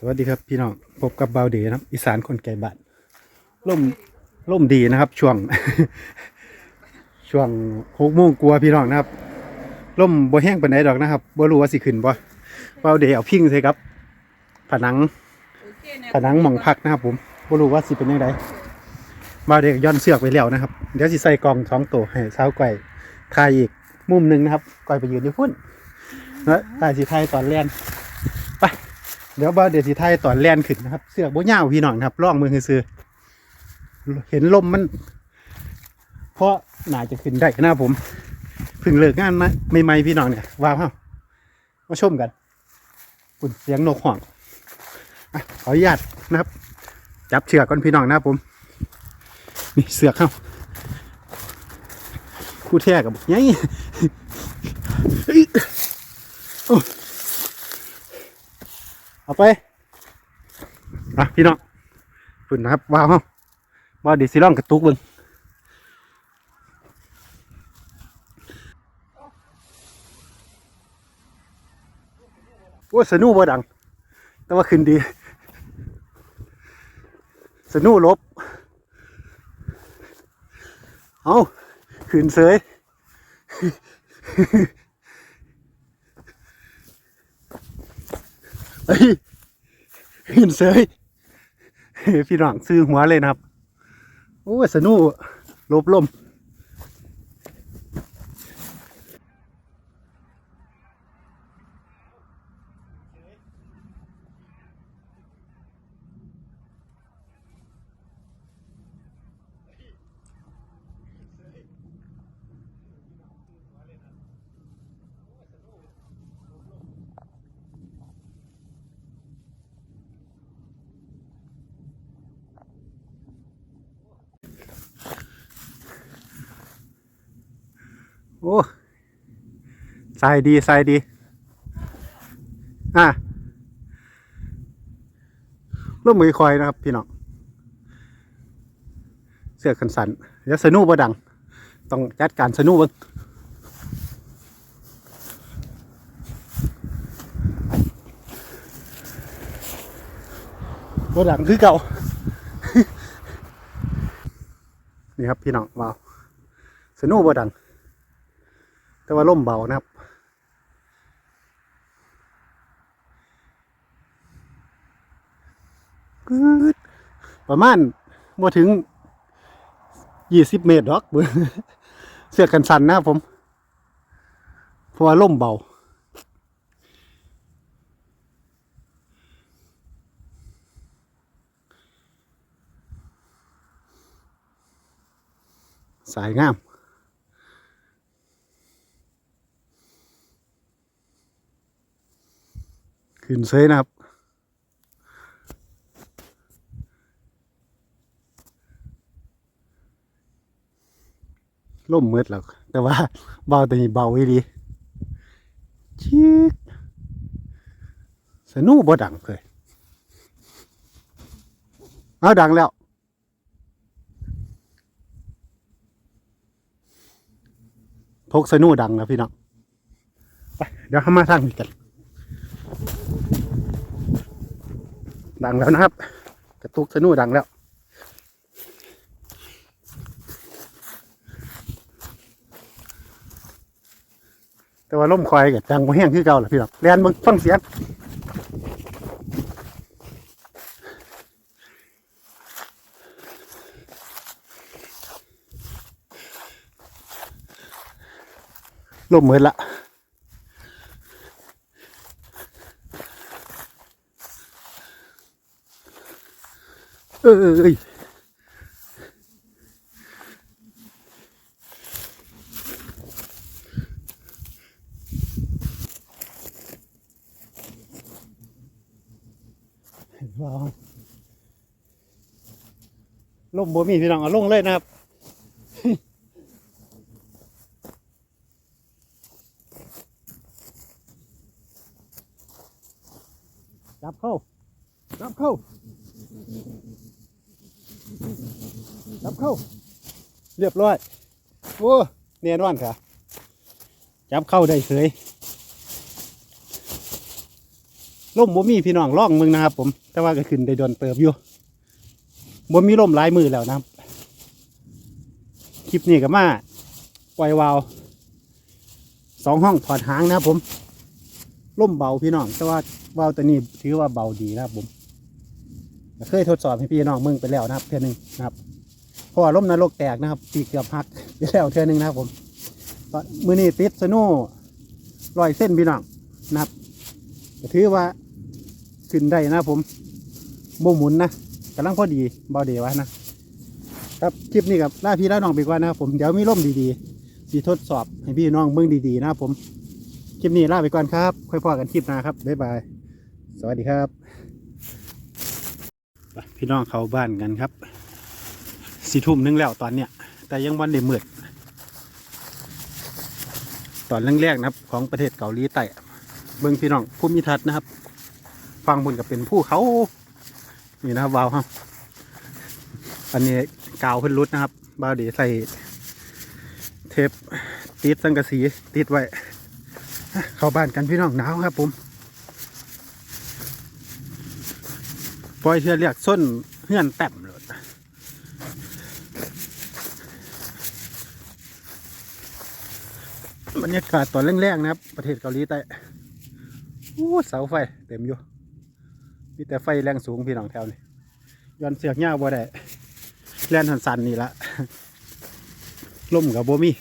สวัสดีครับพี่น้องพบกับเบาเดนะครับ อีสานคนไก่บ้านล่มล่มดีนะครับ ช่วง ช่วงหกโมงกลัวพี่น้องนะครับล่มบ่แห้งปานไหนดอกนะครับบ่รู้ว่าสิขึ้นบ่เบาเดเอาพิ้งใส่ครับ ผนัง ผนังหม่องพักนะครับ ผมบ่รู้ว่าสิเป็นยังไงเบาเดก็ย้อนเสือกไปแล้วนะครับ เดี๋ยวสิใส่กล่องสองตัวให้สาวไก่ทายอีกมุมหนึ่งนะครับก่อยไปยืนอยู่พุ่นแล้วตายสิทายตอนแล่นไป เดี๋ยวบ่าวเดี๋ยวสิไทยตอนแลนขึ้นนะครับ เสือกบ่ยาวพี่น้องครับล่องมือซื้อเห็นลมมัน เพราะหน่าจะขึ้นได้นะครับผมเพิ่งเลิกงานมาใหม่ๆพี่น้องเนี่ยว้าวเฮามาชมกันปุ่นเสียงนกห่องอะขออนุญาตนะครับ จับเชือกก่อนพี่น้องนะครับผม นี่เสือกเข้าคู่แท้กับยัย เฮ้ยโอ้เอาไปอะพี่น้องฝุ่นนะครับว้าวเฮาว่าเดี๋ยวสิลองกระตุกเบิ่งโอ้ยสนูบ่ดัง แต่ว่าขึ้นดี สนูลบ เอาขึ้นเสย เฮ้ยหินเสยพี่น้องซื้อหัวเลยนะครับ โอ้สนุกลบลม โอ้ใส่ดีใส่ดี อะร่วมมือคอยนะครับพี่น้องเสื้อกันสันเดี๋ยวสนุบดัง ต้องจัดการสนุกเบิ่งบ่ดังคือเก่า นี่ครับพี่น้องว้าวสนุบดัง แต่ว่าล่มเบานะครับกึดประมาณบ่ถึงยี่สิบเมตรหรอกเบิ่งเสือกกันสันนะครับผม เพราะว่าล่มเบาสายงาม ขึ้นเซยนะครับ ล่มมืดแล้วแต่ว่าเบาแต่นี่เบาอีดีชิกสนุบ่ดังเลยเอาดังแล้วพกสนุดังนะพี่น้องไปเดี๋ยวเข้ามาทางนี้กัน ดังแล้วนะครับ กระตุกสนุดังแล้ว แต่ว่าล่มคอยกับดังบ่แห้งคือเก่าแหละพี่น้องแลนมึงฟังเสียงล่มเหมือนละ เออเออเอยว้าวลมบ่มีพี่น้องเอาลงเลยนะครับจับเข้าจับเข้า จับเข้า เรียบร้อย โอ้เนียนว่านค่ะ จับเข้าได้เฉยล่มบ่มีพี่น้องล่องมึงนะครับผม แต่ว่าก็ขึ้นได้โดนเติบอยู่บ่มีล่มหลายมือแล้วนะครับ คลิปนี้ก็มาปล่อยวาวสองห้องถอดหางนะครับผมล่มเบาพี่น้อง แต่ว่าวาวตัวนี้ถือว่าเบาดีนะครับผม เคยทดสอบให้พี่น้องมึงไปแล้วนะครับเทือหนึงนะครับเพราะว่าล่มนรกแตกนะครับปีกเกือบหักไปแล้วเทื่อนึงนะครับผมมือนี้ติดสโน่รอยเส้นพี่น้องนะครับถือว่าขึ้นได้นะผมโมหมุนนะกำลังพอดีเบาเดียวนะครับคลิปนี้กับล่าพี่ล่าน้องไปก่อนนะครับผมเดี๋ยวมีร่มดีๆสีทดสอบให้พี่น้องเบิ่งดีๆนะครับผมคลิปนี้ลาไปก่อนครับ ค่อยพอกันคลิปหน้าครับบ๊ายบาย สวัสดีครับ พี่น้องเขาบ้านกันครับสี่ทุ่มนึงแล้วตอนเนี้ยแต่ยังวันเดมืดตอนแรกๆนะครับ ของประเทศเกาหลีใต้เบิ่งพี่น้องภูมิทัศน์นะครับ ฟังบนกับเป็นภูเขานี่นะครับวาวครับอันนี้กาวพิ่นรุดนะครับบาวเดีใส่เทปติดสังกะสีติดไว้ เข้าบ้านกันพี่น้องหนาวครับผม ปล่อยเชือเรียกส้นเฮือนแต้มเลยบรรยากาศตอนแรกๆนะครับ ประเทศเกาหลีใต้โอ้เสาไฟเต็มอยู่มีแต่ไฟแรงสูงพี่น้องแถวนี้ย้อนเสือกยาวบ่ได้แล่นหันสันนี่ละล่มกับโบมี่